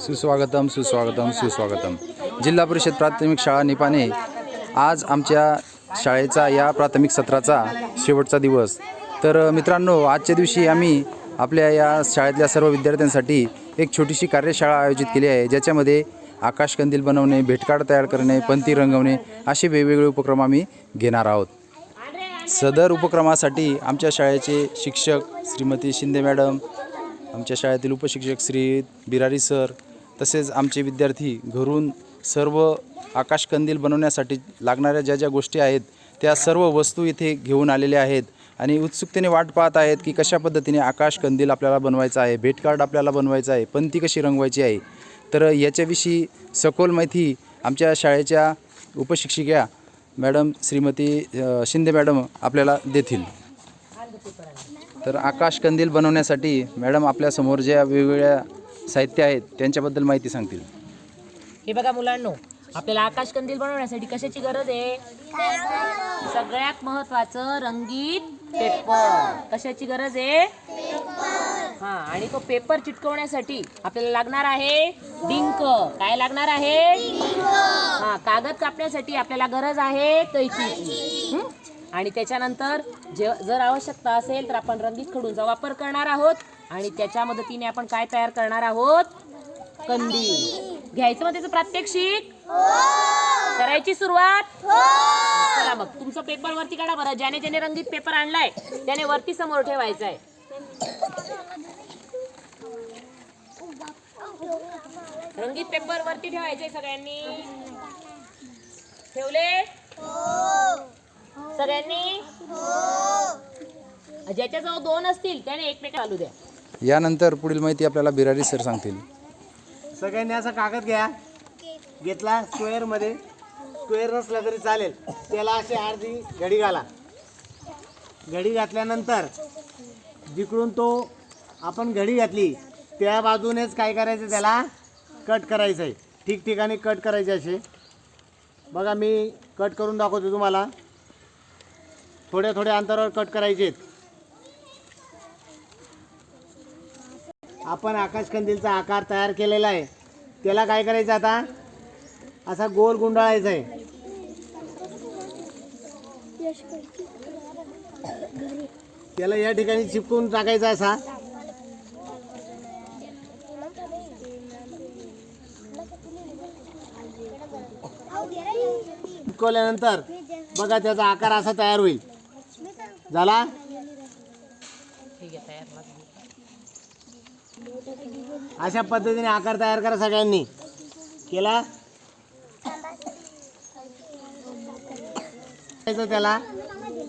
सुस्वागतम सुस्वागतम सुस्वागतम. जिल्हा परिषद प्राथमिक शाळा निपाने आज आमच्या शाळेचा या प्राथमिक सत्राचा शेवटचा दिवस. तर मित्रांनो आजच्या दिवशी आम्ही आपल्या या शाळेतल्या सर्व विद्यार्थ्यांसाठी एक छोटीशी कार्यशाळा आयोजित केली आहे ज्याच्यामध्ये आकाशकंदील बनवणे भेटकार्ड तयार करणे पंथी रंगवणे असे वेगवेगळे उपक्रम आम्ही घेणार आहोत. सदर उपक्रमासाठी आमच्या शाळेचे शिक्षक श्रीमती शिंदे मॅडम आमच्या शाळेतील उपशिक्षक श्री बिरारी सर तसेच आमचे विद्यार्थी घरून सर्व आकाशकंदील बनवण्यासाठी लागणाऱ्या ज्या ज्या गोष्टी आहेत त्या सर्व वस्तू इथे घेऊन आलेल्या आहेत. आणि उत्सुकतेने वाट पाहत आहेत की कशा पद्धतीने आकाशकंदील आपल्याला बनवायचं आहे भेटकार्ड आपल्याला बनवायचं आहे पण ती कशी रंगवायची आहे. तर याच्याविषयी सखोल माहिती आमच्या शाळेच्या उपशिक्षिका मॅडम श्रीमती शिंदे मॅडम आपल्याला देतील. तर आकाश कंदील बनवण्यासाठी मॅडम आपल्यासमोर ज्या वेगवेगळ्या साहित्य आहेत त्यांच्याबद्दल माहिती सांगतील. हे बघा मुलांनो आपल्याला आकाश कंदील बनवण्यासाठी कशाची गरज आहे? सगळ्यात महत्वाचं रंगीत पेपर. कशाची गरज आहे? हा आणि तो पेपर चिटकवण्यासाठी आपल्याला लागणार आहे डिंक. काय लागणार आहे? हा कागद कापण्यासाठी आपल्याला गरज आहे कैची आणि त्याच्यानंतर जे जर आवश्यकता असेल तर आपण रंगीत खडूंचा वापर करणार आहोत. आणि त्याच्या मदतीने आपण काय तयार करणार आहोत? कंदील घ्यायचं मग त्याचं प्रात्यक्षिक? करायची सुरुवात? चला मग तुमचं पेपर वरती काढा बरं. ज्याने ज्याने रंगीत पेपर आणलाय त्याने वरती समोर ठेवायचा आहे रंगीत पेपर वरती ठेवायचे सगळ्यांनी. ठेवले? सगळ्यांनी? ज्याच्याजवळ दोन असतील त्याने एकमेक चालू द्या. यानंतर पुढील माहिती आपल्याला बिरारी सर सांगतील. सगळ्यांनी असा कागद घ्या. घेतला स्क्वेअरमध्ये स्क्वेअर नसला तरी चालेल. त्याला अशी अर्धी घडी घाला. घडी घातल्यानंतर जिकडून तो आपण घडी घातली त्या बाजूनेच काय करायचं त्याला? कट करायचं आहे ठिकठिकाणी कट करायचे असे. बघा मी कट करून दाखवतो तुम्हाला. थोड्या थोड्या अंतरावर कट करायचे आहेत आपण आकाशकंदीलचा आकार तयार केलेला आहे. त्याला काय करायचं आता? असा गोल गुंडाळायचा आहे. त्याला या ठिकाणी चिपकून टाकायचा असा. चिपकवल्यानंतर बघा त्याचा आकार असा तयार होईल. झाला ठीक आहे तयार मग. अशा पद्धतीने आकार तयार करा सगळ्यांनी. केला? त्याला?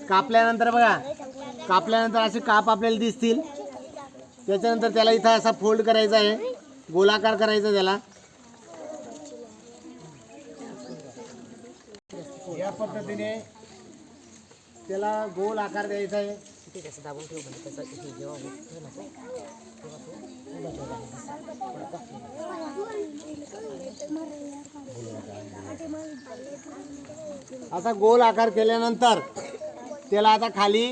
कापल्यानंतर बघा. कापल्यानंतर असे काप आपल्याला दिसतील. त्याच्यानंतर त्याला इथं असा फोल्ड करायचा आहे. गोलाकार करायचा त्याला. या पद्धतीने त्याला गोल आकार द्यायचा आहे. ठीक आहे दाबून ठेवू म्हणजे कसं हे जेव्हा होतं ना ते, तेव्हा तो उभा ठेवला आहे. असा गोल आकार केल्यानंतर त्याला आता खाली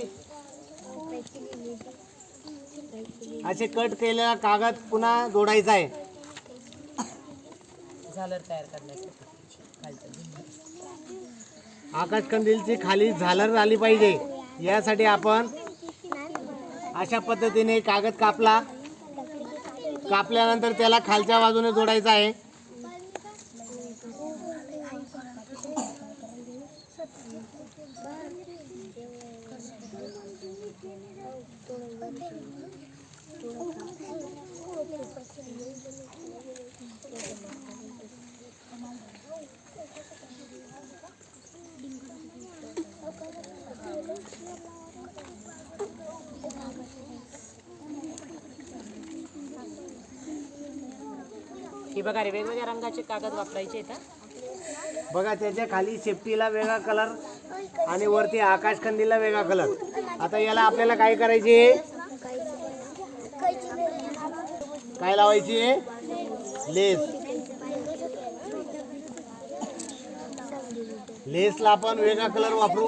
असे कट केलेला कागद पुन्हा जोडायचा आहे. झालर तयार करण्यासाठी खालचं आकाश कंदीलची खाली झालर आली पाहिजे. यासाठी आपण अशा पद्धतीने कागद कापला. कापल्यानंतर त्याला खालच्या बाजूने जोडायचं आहे. हे बघा रे वेगवेगळ्या रंगाचे कागद वापरायचे हा. बघा त्याच्याखाली सेफ्टीला वेगळा कलर आणि वरती आकाश कंदीलला वेगळा कलर आता याला आपल्याला काय करायचे? काय लावायची? लेस. लेसला आपण वेगळा कलर वापरू.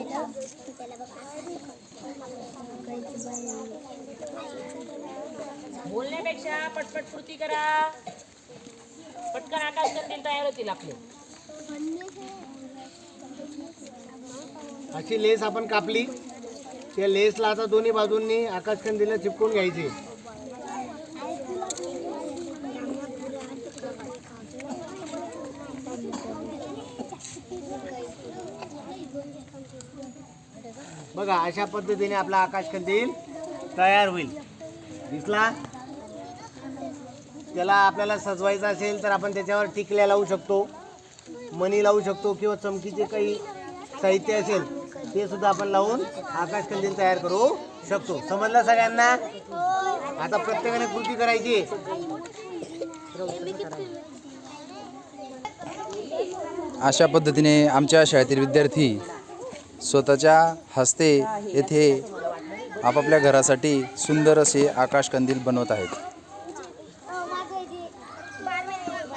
बोलण्यापेक्षा पटपट कृती करा. आकाश कंदील तयार होतील आपले. अशी लेस आपण कापली. त्या लेसला आता दोन्ही बाजूंनी आकाश कंदीला चिपकून घ्यायची. बघा अशा पद्धतीने आपला आकाश कंदील तयार होईल. दिसला? त्याला आपल्याला सजवायचं असेल तर आपण त्याच्यावर टिकल्या लावू शकतो मणी लावू शकतो किंवा चमकीचे काही साहित्य असेल ते सुद्धा आपण लावून आकाशकंदील तयार करू शकतो. समजलं सगळ्यांना? आता प्रत्येकाने कृती करायची. अशा पद्धतीने आमच्या शाळेतील विद्यार्थी स्वतःच्या हस्ते येथे आपापल्या घरासाठी सुंदर असे आकाशकंदील बनवत आहेत म्हणजे दोरी असंच करायची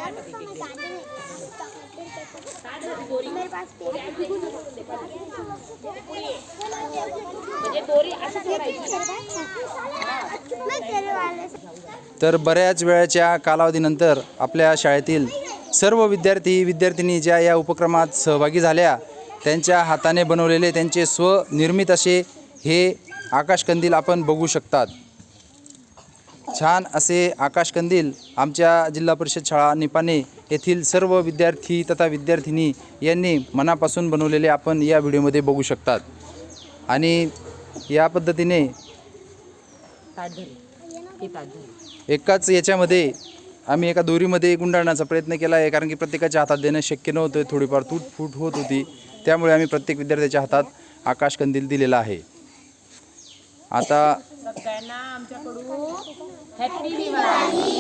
तर बऱ्याच वेळाच्या कालावधीनंतर आपल्या शाळेतील सर्व विद्यार्थी विद्यार्थिनी ज्या या उपक्रमात सहभागी झाल्या त्यांच्या हाताने बनवलेले त्यांचे स्वनिर्मित असे हे आकाशकंदील आपण बघू शकतात. छान असे आकाशकंदील आमच्या जिल्हा परिषद शाळा निपाणे येथील सर्व विद्यार्थी तथा विद्यार्थिनी यांनी मनापासून बनवलेले आपण या व्हिडिओमध्ये बघू शकतात. आणि या पद्धतीने एकाच याच्यामध्ये आम्ही एका दोरीमध्ये गुंडाळण्याचा प्रयत्न केला आहे कारण की प्रत्येकाच्या हातात देणं शक्य नव्हतं. थोडीफार तूट फूट होत होती. त्यामुळे आम्ही प्रत्येक विद्यार्थ्याच्या हातात आकाशकंदील दिलेला आहे. आता सगळ्यांना आमच्याकडून हॅपी दिवाळी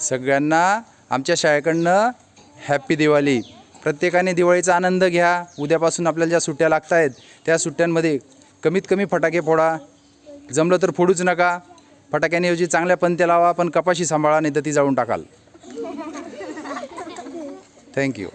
सगळ्यांना आमच्या शाळेकडनं हॅप्पी दिवाळी प्रत्येकाने दिवाळीचा आनंद घ्या. उद्यापासून आपल्याला ज्या सुट्ट्या लागत आहेत त्या सुट्ट्यांमध्ये कमीत कमी फटाके फोडा. जमलं तर फोडूच नका. फटाक्यांऐवजी चांगल्या पंत्या लावा पण कपाशी सांभाळा नाही तर ती जाळून टाकाल. थँक्यू